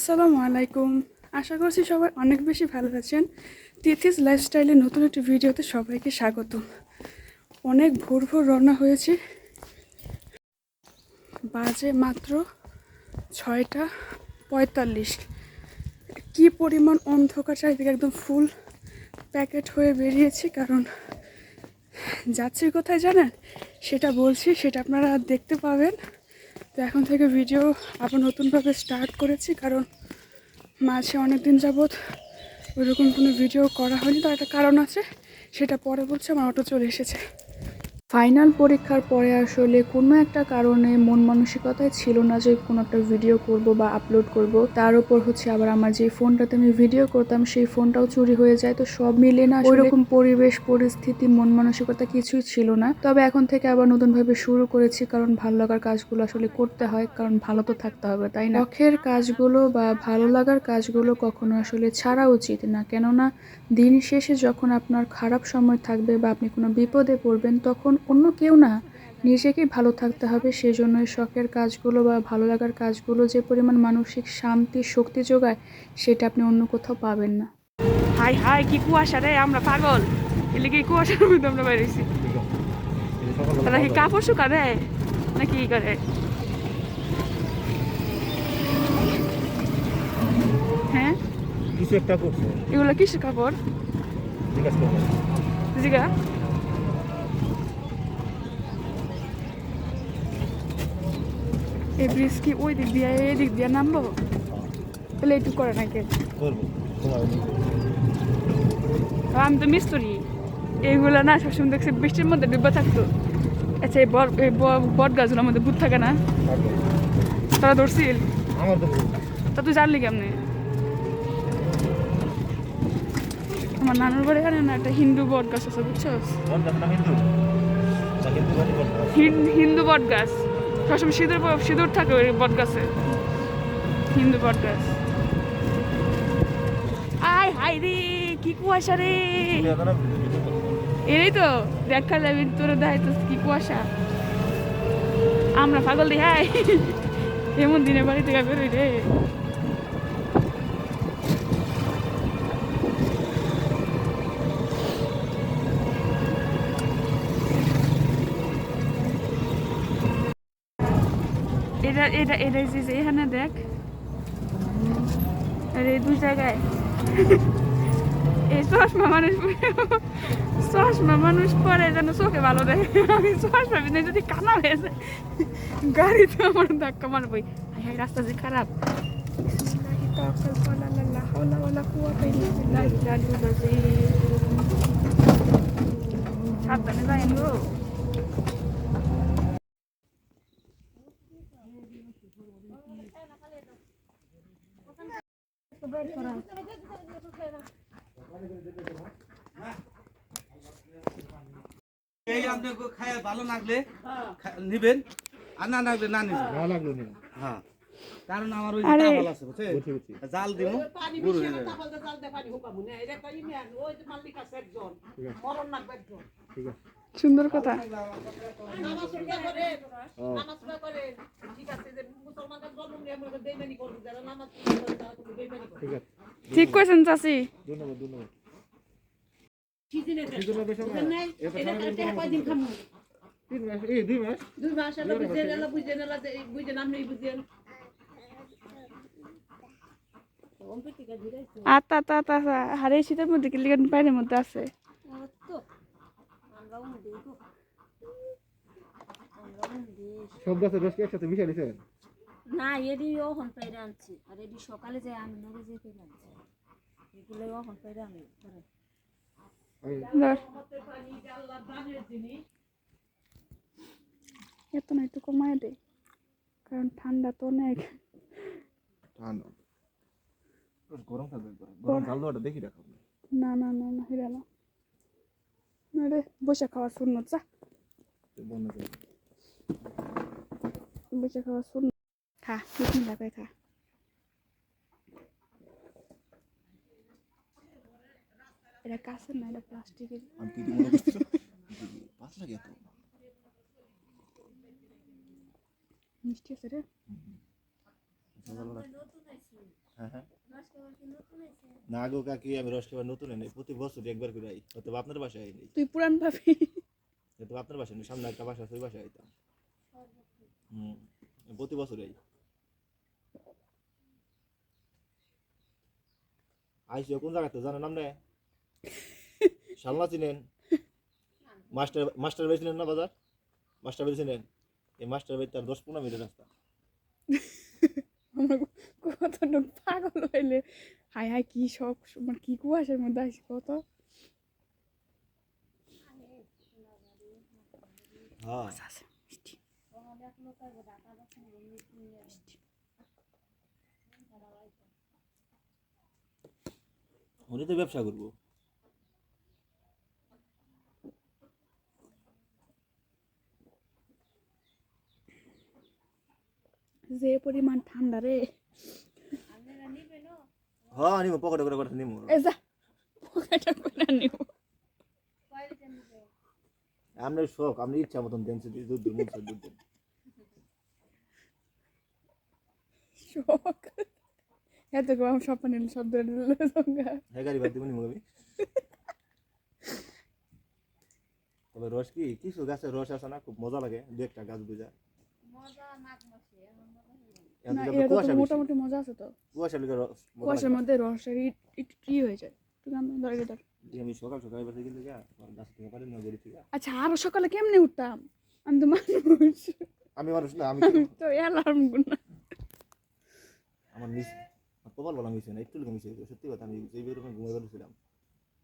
আসসালামু আলাইকুম। আশা করছি সবাই অনেক বেশি ভালো আছেন। তিথিস লাইফস্টাইলের নতুন একটি ভিডিওতে সবাইকে স্বাগত। অনেক ভোর ভোর রওনা হয়েছে। বাজে মাত্র ছয়টা পঁয়তাল্লিশ। কি পরিমাণ অন্ধকার চারিদিকে একদম ফুল প্যাকেট হয়ে বেরিয়েছি, কারণ যাচ্ছি কোথায় জানেন? সেটা বলছি, সেটা আপনারা দেখতে পাবেন। তো এখন থেকে ভিডিও আবার নতুনভাবে স্টার্ট করেছি, কারণ মাঝে অনেক দিন যাবৎ ওইরকম কোনো ভিডিও করা হয়নি। তার একটা কারণ আছে, সেটা পরে বলছে, আমার অটো চলে এসেছে। ফাইনাল পরীক্ষার পরে আসলে কোনো একটা কারণে মন মানসিকতায় ছিল না যে কোনো একটা ভিডিও করব বা আপলোড করব। তার উপর হচ্ছে আবার আমার যে ফোনটাতে আমি ভিডিও করতাম সেই ফোনটাও চুরি হয়ে যায়। তো সব মিলে না ওইরকম পরিবেশ পরিস্থিতি মন মানসিকতা কিছুই ছিল না। তবে এখন থেকে আবার নতুনভাবে শুরু করেছি কারণ ভালো লাগার কাজগুলো আসলে করতে হয় কারণ ভালো তো থাকতে হবে তাই না? শখের কাজগুলো বা ভালো লাগার কাজগুলো কখনো আসলে ছাড়া উচিত না। কেননা দিন শেষে যখন আপনার খারাপ সময় থাকবে বা আপনি কোনো বিপদে পড়বেন তখন অন্য কেউ না নিজেকেই ভালো থাকতে হবে। সেজন্য শখের কাজগুলো বা ভালো লাগার কাজগুলো যে পরিমাণ মানসিক শান্তি শক্তি যোগায় সেটা আপনি অন্য কোথাও পাবেন না। হাই হাই কি কুয়াশা রে আমরা পাগল। এলে কি কুয়াশার মধ্যে আমরা বেরিয়েছি তারা কি কাপড় শুকা দেয় নাকি কি করে? হ্যাঁ? কিছু একটা করছে। এগুলো কিসের কাপড়? জিজ্ঞাসা করব এই ব্রিজ কি ওই দিক দিয়ে এই দিক দিয়ে নামবো? তাহলে একটু করে নাকি? আমি তো মিস্ত্রি। এইগুলো না সবসময় দেখছি বৃষ্টির মধ্যে ডুবে থাকতো। আচ্ছা এই বট এই বট গাছগুলোর মধ্যে ভূত থাকে না? তারা ধরছিল? তো তুই জানলি কেমনি? আমার নানুর বাড়ি এখানে না একটা হিন্দু বট গাছ আছে বুঝছ হিন্দু বট গাছ। সবসময় সিঁদুর সিঁদুর থাকে ওই বট গাছে। হিন্দু বট গাছ। আয় হাই রে, কি কুয়াশা রে। এই তো দেখা যাবে, তোর দেখাই তো কি কুয়াশা। আমরা পাগল দি হাই এমন দিনে বাড়িতে থেকে বেরোই রে। এটা এটা এটা যে এখানে দেখ। আর দুই জায়গায়। এই চশমা মানুষ চশমা মানুষ পরে যেন চোখে ভালো দেখে। আমি চশমা বিনে যদি কানা হয়েছে গাড়িতে আমার ধাক্কা মারবই হাই রাস্তা যে খারাপ। সাবধানে যাই গো। এই আপনাকে খায় ভালো লাগলে নিবেন আর না লাগলে না নিবেন। না লাগল না হ্যাঁ। কারণ আমার ওই তাবল আছে বুঝছে বুঝছি বুঝছি। জাল দিব। গুরু হয়ে যাবে ঠিক আছে সুন্দর কথা ও ঠিক আছে ঠিক কইছেন চাচি ধন্যবাদ ধন্যবাদ সিজনের বেশ আমরা এত সময় বের করব। কথা। ঠিক দুই মাস আতা আতা আতা আতা হারে শীতের মধ্যে কি লিগান বাইরের মধ্যে আছে? সব গাছের রস কি একসাথে মিশে নিছেন? না এডি ওহন পাইরে আনছি। আর এডি সকালে যাই আমি নগে যেতে আনছি। এগুলো ওহন পাইরে আমি করে এত না একটু কমায় দে কারণ ঠান্ডা তো অনেক। ঠান্ডা। গরম। থাকবে গরম দেখি রাখো না না না না হিরাল না রে বসে খাওয়া বন্ধ করে বসে খাওয়া শূন্য খা বিসমিল্লাহ লাগাই খা এটা কাছের না এটা প্লাস্টিকের লাগে এত মিষ্টি আছে রে সকালবেলা না গো কাকি আমি রস খাবার নতুন এনে প্রতি বছর একবার করে আই। অথবা আপনার বাসায় আই তুই পুরান ভাবি। অথবা আপনার বাসায় নেই সামনে একটা বাসা আছে ওই বাসায় আইতাম। হুম প্রতি বছর আই। আইসি কোন জায়গাতে জানেন আপনি শালনা চিনেন? মাস্টার মাস্টার বাড়ি চিনেন না বাজার? মাস্টার বাড়ি চিনেন? এই মাস্টার বাড়ি তার দশ পনেরো মিনিট রাস্তা। আমরা কতটুক পাগল হইলে? হাই হাই কি সব মানে কি কুয়াশার মধ্যে আসি কত? হ্যাঁ। উনি তো ব্যবসা করব। যে পরিমাণ ঠান্ডা রে। হ্যাঁ নিমো পকেটে করে কথা নিমো। এ যা পকেটে করে নিব আপনার শখ আপনি ইচ্ছা মতন দেন দুধ দিন মুখ দুধ দেন। শখ। এত করে আমার স্বপ্ন নিল সব ধরে নিল সঙ্গে হ্যাঁ গাড়ি বাদ দিবেন আমি তবে রস কি? কিছু গাছের রস আছে না? খুব মজা লাগে দু একটা গাছ বুঝা। এখন না তো এটা তো কুয়াশা বেশি। মোটামুটি মজা আছে তো। কুয়াশা লেগে কুয়াশার মধ্যে রসের একটু কি হয়ে যায়? আমি সকাল থেকে পারি না থেকে আচ্ছা আরও সকালে কেমনে উঠতাম? আমি তো মানুষ। আমি মানুষ না আমি তো অ্যালার্ম গুনা আমার নিচ কপাল বলা মিশে না একটু মিশে সত্যি কথা আমি যে বেরোনো ঘুমাই বেরোছিলাম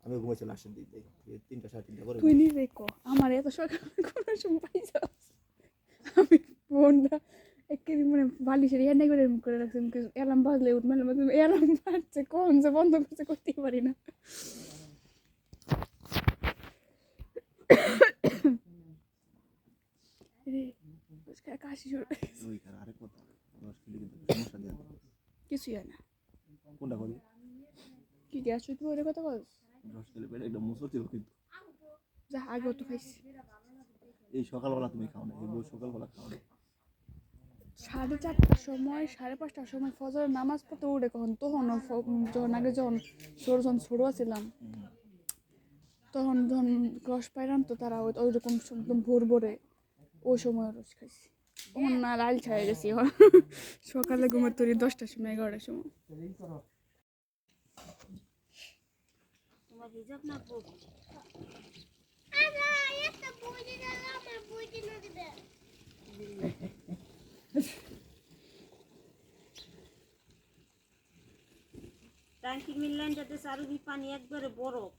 আমি ঘুমাইছিলাম লাস্টের দিক এই তিনটা সাড়ে তিনটা করে তুই নিজে ক আমার এত সকালে কোনো সময় পাইছা আমি ফোনটা একেবারে মানে বালিশের ইয়ার নাই করে করে রাখছি অ্যালার্ম বাজলে উঠবে অ্যালার্ম বাজছে কখন যে বন্ধ করছে করতেই পারি না কাশি শুরু কিছুই হয় না কোনটা করি কি গ্যাস হইতে ওরে কথা বল রস খেলে পেটে একটা মুসর ছিল কিন্তু যা আগেও তো খাইছি এই সকালবেলা তুমি খাও না এই সকালবেলা খাও না সাড়ে চারটার সময় সাড়ে পাঁচটার সময় ফজরের নামাজ পড়তে উঠে কখন? তখন যখন আগে যখন ছোট যখন ছোট ছিলাম তখন যখন রস পাইলাম তো তারা ওই ওই রকম একদম ভোর ভোরে ওই সময় রস খাইছি। তখন না লাল ছাড়ে গেছি সকালে ঘুমের তৈরি দশটার সময় এগারোটার সময়। না খুব ট্যাঙ্কি মিললাইনটাতে চারুদি পানি একবারে বরফ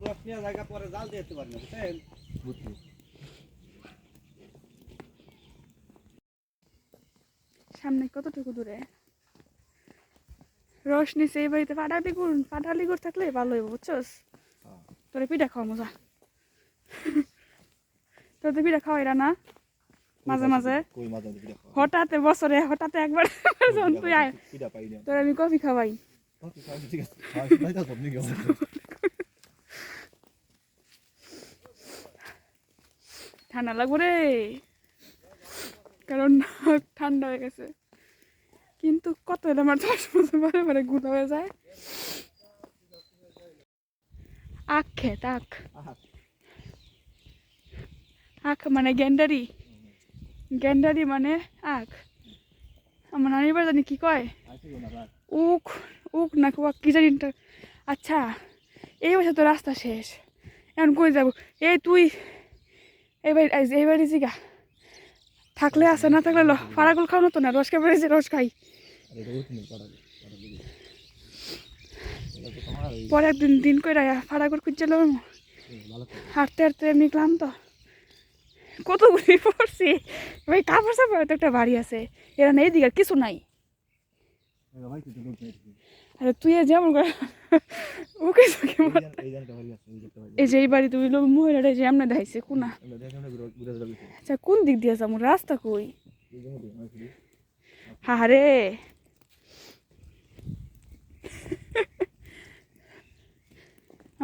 আপনি জায়গা পরে জাল বুঝছেন? বুঝলি সামনে কতটুকু দূরে? রস নিচে এই বাড়িতে পাটালি গুড় পাটালি গুড় থাকলে ভালো হইব বুঝছস? তোরে পিঠা খাওয়া মজা তোর তো পিঠা খাওয়াই না মাঝে মাঝে হঠাৎ বছরে হঠাৎ একবার যখন তুই আয়। তোর আমি কফি খাওয়াই। ঠান্ডা লাগবো রে। কারণ ঠান্ডা হয়ে গেছে। কিন্তু কত হলে আমার দশ বছর পরে পরে গুলো হয়ে যায়। আখ খেত আখ আখ মানে গেন্ডারি। গেন্ডারি মানে আখ। আমার নানির বাড়ি জানি কি কয়? উক উক না কুয়া কি জানি আচ্ছা এই বছর তো রাস্তা শেষ। এখন কই যাব? এই তুই এবার এইবার জিগা। থাকলে আছে না থাকলে ল। ফাড়াগুল খাও না তো না? রস খাই। বেড়েছে রস খাই আর এটা উঠে নেই পাড়া পাড়া দিকে এটা তো তোমার এই পরে একদিন দিন করে ফাড়াগুল খুঁজছিল এই ভালো হাঁটতে হাঁটতে এমনি গেলাম তো কতগুলি পড়ছি। ভাই কাপড় সাপড় তো একটা বাড়ি আছে। এরা নেই দিকে আর কিছু নাই। আরে তুই যেমন করে ওকে চোখে এই যে এই বাড়ি তুই লোক মহিলাটা যে এমনি দেখাইছে কোনা? আচ্ছা কোন দিক দিয়ে যাব? রাস্তা কই? হারে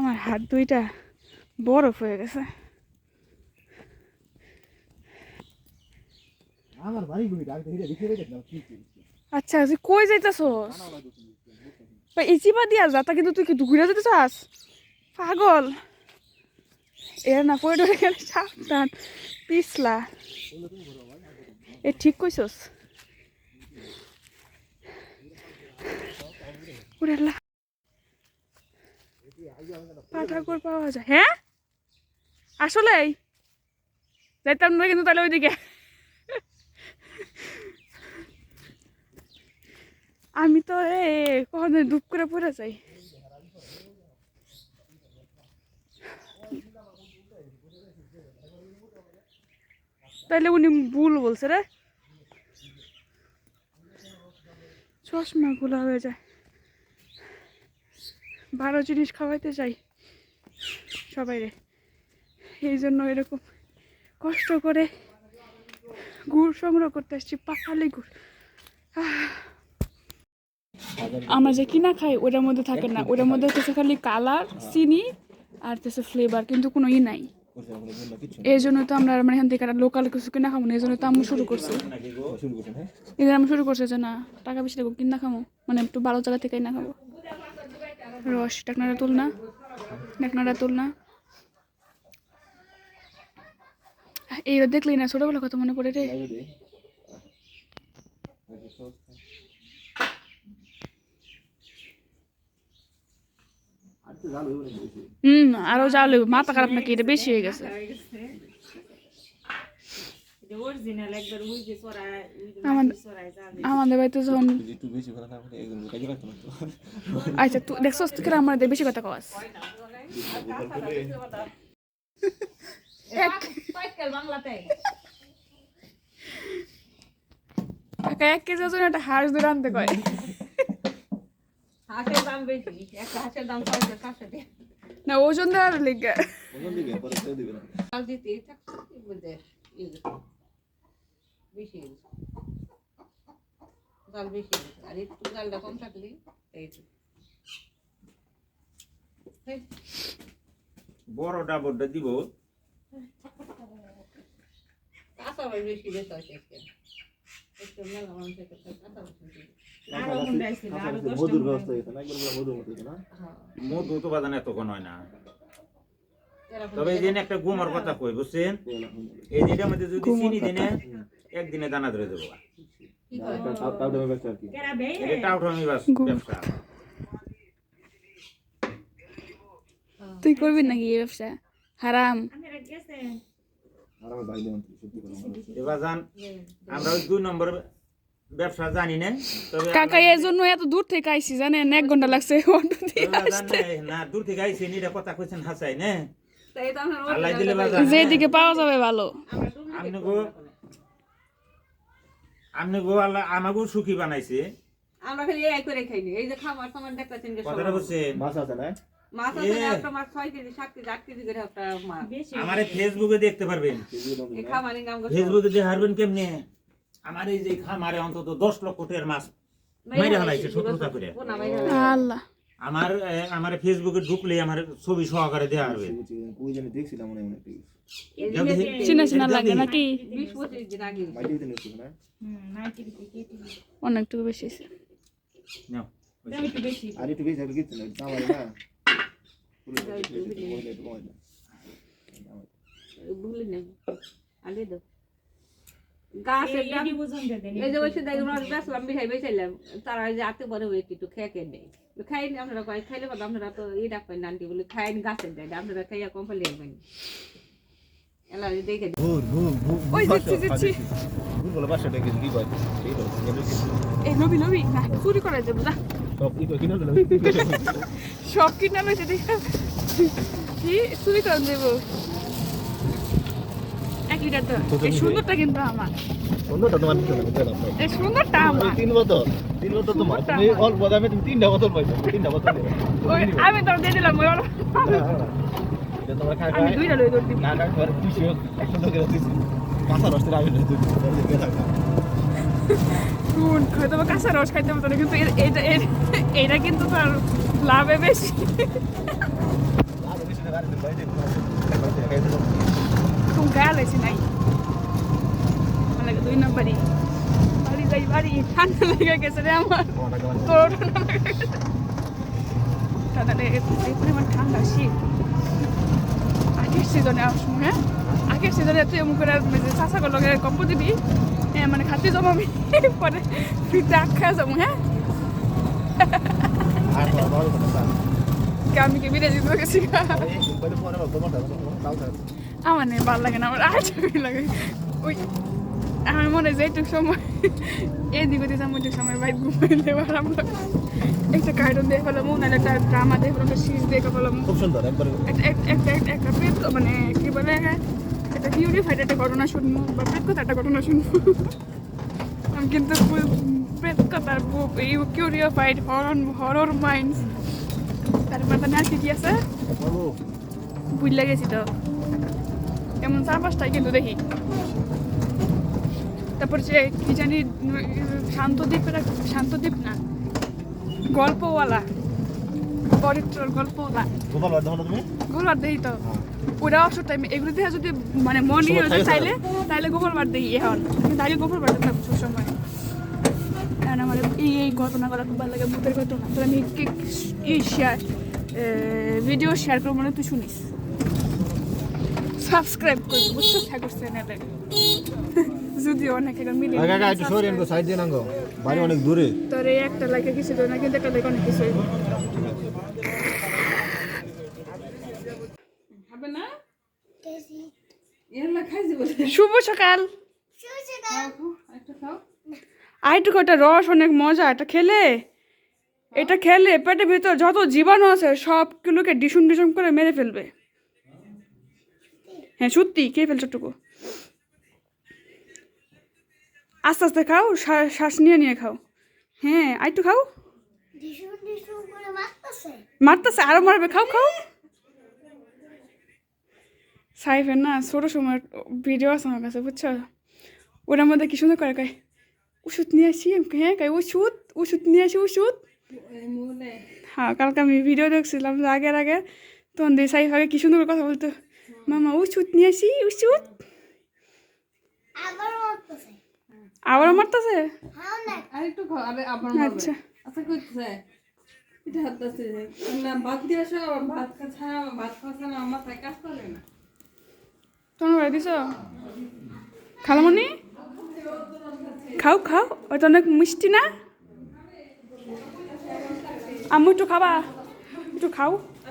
আমার হাত দুইটা বরফ হয়ে গেছে। আচ্ছা তুই কই যাইতাছস? এই চিপা দিয়া যা তা কিন্তু তুই কি ঘুরে যেতে চাস পাগল। এর না পড়ে টরে গেলে সাবধান পিছলা। এ ঠিক কইছস? আল্লাহ পাঠাকুর পাওয়া যায়। হ্যাঁ? আসলেই? যাইতাম না কিন্তু তাহলে ওইদিকে। আমি তো এ কখনো ডুব করে পড়ে যাই। তাহলে উনি ভুল বলছে রে। চশমা গুলা হয়ে যায়। ভালো জিনিস খাওয়াইতে চাই। সবাই রে এই জন্য এরকম কষ্ট করে গুড় সংগ্রহ করতে আসছি পাখালি গুড়। আমরা যে কিনা খাই ওটার মধ্যে থাকে না। ওটার মধ্যে হচ্ছে খালি কালার চিনি আর হচ্ছে ফ্লেভার কিন্তু কোনো ই নাই। এই জন্য তো আমরা মানে এখান থেকে লোকাল কিছু কিনা খাব না এই জন্য তো আমি শুরু করছি। হ্যাঁ? এই জন্য আমি শুরু করছি যে না টাকা বেশি লাগবো কিনা খাব মানে একটু ভালো জায়গা থেকে না খাব রস টাকনাটা তুল না। টাকনাটা তুল না। এইটা দেখলি না ছোটবেলা কত মনে পড়ে রে? হুম আরও জাল মাথা খারাপ নাকি? এটা বেশি হয়ে গেছে। অরিজিনাল একবার উই যে চড়ায় আমাদের আমাদের বাড়িতে যখন একটু বেশি ভালো না একদম কাজে লাগতো না আচ্ছা তুই দেখছস তুই কেন আমার বেশি কথা কওয়াস বাংলাতে কাকা এক কেজি ওজন একটা হাঁস আনতে কয়। হাঁসের দাম বেশি একটা হাঁসের দাম ছয়শো সাতশো না ওজন দেওয়ার লিগে। ওজন দিবে দিবে না। দিতে থাকছে কি বলতে? বেশি হয়ে গেছে। জাল বেশি হয়ে গেছে। আর একটু জালটা কম থাকলে এই তো। বড় ডাবরটা দিব। কাঁচা বাই বেশি বেশি হয়েছে একটু মেলা মানুষের কাঁচা মধুর ব্যবস্থা হয়েছে না? একবার মধুর মতো না? হ্যাঁ, মধু তো বাজান এতক্ষণ হয় না। তবে এই দিন একটা গুমার কথা কই বুঝছেন? এই দিনের মধ্যে যদি চিনি দিনে একদিনে দানা ধরে দেবো তুই করবি নাকি এই ব্যবসা? হারাম। আমার এবার যান দুই নম্বর ব্যবসা জানি না কাকা এই জন্য এত দূর থেকে আইসি জানেন? এক ঘণ্টা লাগছে না দূর থেকে আইসি এটা কথা কইছেন হাসাই না? যেদিকে পাওয়া যাবে ভালো। আপনি গো আপনি গো আল্লাহ আমাকেও সুখী বানাইছে। আমরা খালি এই করে খাই এই যে খাবার সামান দেখতেছেন যে কথাটা বুঝছেন? মাছ আছে না? মাছ আছে না, একটা মাছ ছয় কেজি সাত কেজি আট কেজি করে একটা মাছ। আমার ফেসবুকে দেখতে পারবেন। এই খামারি নাম ফেসবুকে দেখে হারবেন কেমনে? আমার এই যে খামারে অন্তত দশ লক্ষ টাকার মাছ মাইরা হলাইছে শত্রুতা করে আল্লাহ। আমার আমার ফেসবুকে ঢুকলে আমার ছবি সহকারে দেওয়া হবে। ওই জন্য দেখছিলাম মনে মনে চিনা চিনা লাগে নাকি? অনেকটুকু বেশি। নাও, আর একটু বেশি থাকলে কিছু না? আমার না আগে দাও। গাছের দাম এই যে বসে দেখি আমরা বিহাই বেসাইলাম তারা যে আতে বড় হয়ে একটু খেয়ে খেয়ে দেয় তো আপনারা কয় খাইলে কথা আপনারা তো এই রাখবেন না বলে খাইনি গাছের দেয় আপনারা খাইয়া কম ফেলে আসবেন দেখে ওই বলে বাসা ডেকে কি কয় এই না চুরি করা যাবে না। সব কিনা দিল সব কিনা লইছে দেখা। কি চুরি করা যাব? এক তো? এই সুন্দরটা কিন্তু আমার। সুন্দরটা তোমার এই সুন্দরটা আমার। তিন বোতল তিন বোতল তোমার তুমি অল্প দামে তুমি তিনটা বোতল পাইছো তিনটা বোতল ওই আমি তো দিয়ে দিলাম ওই ওর- তোমার খাই আমি দুইটা লই ধরছি। না না ঘরে খুশি হোক একশো টাকা দিচ্ছি মাথা রসতে আমি শুন হয়তো কাঁচা রস খাইতে পারতো না কিন্তু এইটা এইটা কিন্তু তার লাভে বেশি। তুমি গায়ে লাইছি নাই মানে দুই নম্বর বাড়ি যাই বাড়ি ঠান্ডা লেগে গেছে রে আমার ঠান্ডা লেগে গেছে। এই পরিমাণ ঠান্ডা শীত আগের সিজনে আসব হ্যাঁ আগের সিজনে তুই এমন করে যে চাষা লগে কম্প দিবি হ্যাঁ মানে খাতে জমাবি পরে ফ্রিতে আখ খাওয়া যাব হ্যাঁ আমি কি বিদেশি গেছি আমার নেই ভালো লাগে না আমার আর ছবি লাগে। ওই আমার মনে হয় যে এইটুক সময় এদিক ওদিক যাব ওইটুক সময় বাইক ঘুমাইলে আরাম লাগে। একটা কার্টুন দিয়ে ফেলাম নাহলে একটা ড্রামা দিয়ে ফেলাম সিরিজ দেখে ফেলাম খুব সুন্দর একবার। একটা এক- একটা একটা প্রেত মানে কি বলে একটা পিউরিফাইড একটা ঘটনা শুনব বা প্রেত কথা একটা ঘটনা শুনব। আমি কিন্তু প্রেত কথার বুক এই কিউরিওফাইড হরর হরর মাইন্ডস তার মানে আর কি কি আছে বুঝলে গেছি তো। এমন চার পাঁচটাই কিন্তু দেখি। তারপর যে কি জানি শান্তদ্বীপ এটা শান্তদ্বীপ না গল্পওয়ালা চরিত্রর গল্পওয়ালা। গোপাল বাদ দাও না তুমি? গোলবার দেখি তো। ওরা অবসর টাইমে এগুলো দেখে যদি মানে মন সময় থাকে চাইলে তাহলে গোপাল বার দেখি এখন। কিন্তু আগে গোপাল বার দেখতাম সব সময় কারণ আমার এই এই ঘটনাগুলো খুব ভালো লাগে ভূতের ঘটনা। তো আমি ভিডিও শেয়ার করব মানে তুই শুনিস। সাবস্ক্রাইব করবি বুঝছ? ঠাকুর চ্যানেলে। যদি অনেক এখন মিলে আগে আগে একটু সাইড দিয়ে নাঙ্গো বাড়ি অনেক দূরে। তোর এই একটা লাগে কিছু না কিন্তু একটা লাগে অনেক কিছু হবে না? শুভ সকাল। খাও আইটুকু একটা রস অনেক মজা এটা খেলে? এটা খেলে পেটের ভিতর যত জীবাণু আছে সবগুলোকে ডিসুম ডিসুম করে মেরে ফেলবে। হ্যাঁ সত্যি কে ফেলছো টুকু। আস্তে আস্তে খাও শ্বাস- নিয়ে নিয়ে খাও। হ্যাঁ খাও ডিসুম ডিসুম করে মারতেছে আরও মারবে খাও খাও। সাইফের না ছোটো সময় ভিডিও আছে আমার কাছে বুঝছ? ওটার মধ্যে কি সুন্দর করে কয় ওষুধ নিয়ে আসি? হ্যাঁ কয় ওষুধ ওষুধ নিয়ে আসি ওষুধ? হ্যাঁ কালকে আমি ভিডিও দেখছিলাম আগের আগে। তখন দিয়ে সাইফ আগে কি সুন্দর কথা বলতো। মামা ওষুধ নিয়ে আসি ওষুধ। আবার মারতেছে। আবার মারতেছে? হ্যাঁ না। আর একটু খাও আচ্ছা। আচ্ছা এটা না ভাত দিয়ে আসো ভাত খাচ্ছে না ভাত খাচ্ছে না আমার মাথায় কাজ করে না। তোমার বাড়ি দিছ? খালামণি খাও খাও ওটা অনেক মিষ্টি না? আম্মু একটু খাবা একটু খাও।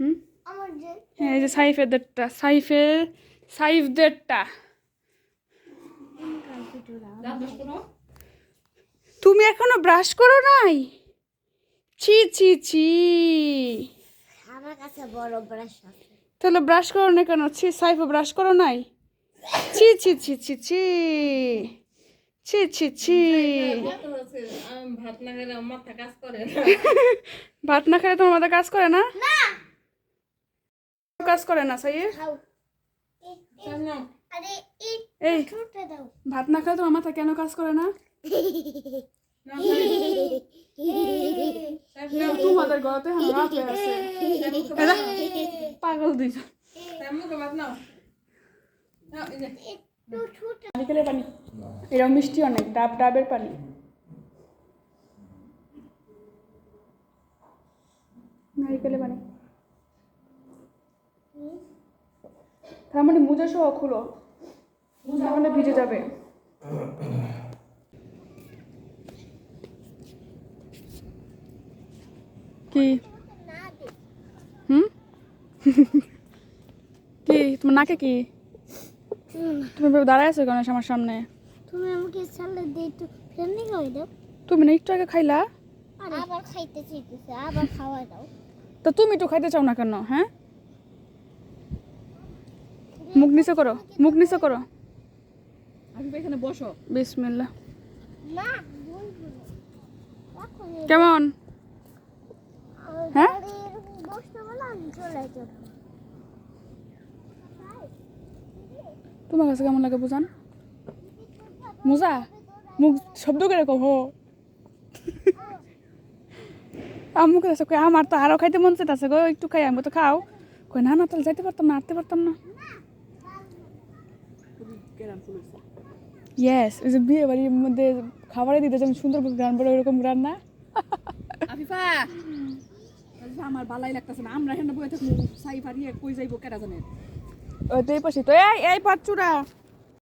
হুম? হ্যাঁ এই যে সাইফেরদেরটা সাইফের সাইফদেরটা তুমি এখনও ব্রাশ করো নাই? ছি ছি ছি। আমার কাছে বড় ব্রাশ আছে। তাহলে ব্রাশ করো না কেন? ছি সাইফও ব্রাশ করো নাই? ছি ছি ছি ছি ছি। ছি ছি ছি। ভাত না খেলে তোমার মাথা কাজ করে না। কাজ করে না সাইয়ে খাও। আরে এই ভাত না খেলে তোমার মাথা কেন কাজ করে না? তোমাদের গলাতে আছে। পাগল দুইজন। মুখে ভাত নাও। নাও, এই যে। একটু ছোট নারিকেলের পানি। এরকম মিষ্টি অনেক ডাব ডাবের পানি। নারিকেলের পানি। তার মানে মোজা সহ খুলো তাহলে ভিজে যাবে। কি? হুম? কি? তোমার নাকে কি? তুমি দাঁড়ায় আছো কেন আমার সামনে? তুমি আমাকে সালে দিয়ে একটু ফ্রেন্ডলি করে দাও। তুমি না একটু আগে খাইলা? আবার খাইতে চাইতেছে আবার খাওয়া দাও। তো তুমি একটু খাইতে চাও না কেন হ্যাঁ? মুখ নিচে করো মুখ নিচে করো। এখানে বসো। এই কেমন? হ্যাঁ? তোমার কাছে কেমন লাগে বুঝান? মজা মুখ শব্দ করে কহ আম্মুকে কাছে কই আমার তো আরও খাইতে মন চাইতেছে গো একটু খাই আমি তো খাও। কই না না তাহলে যাইতে পারতাম না হাঁটতে পারতাম না। ইয়েস ওই যে বিয়ে বাড়ির মধ্যে খাবারে দিতে যেমন সুন্দর গ্রান বলে ওরকম গ্রান না? আফিফা! আমার বালাই লাগতেছে না। আমরা হেন বয়ে থাকব সাইফার ইয়ে কই যাইবো কেটা জানে? ওই তো এই পাশে তো। এই এই পাঁচুরা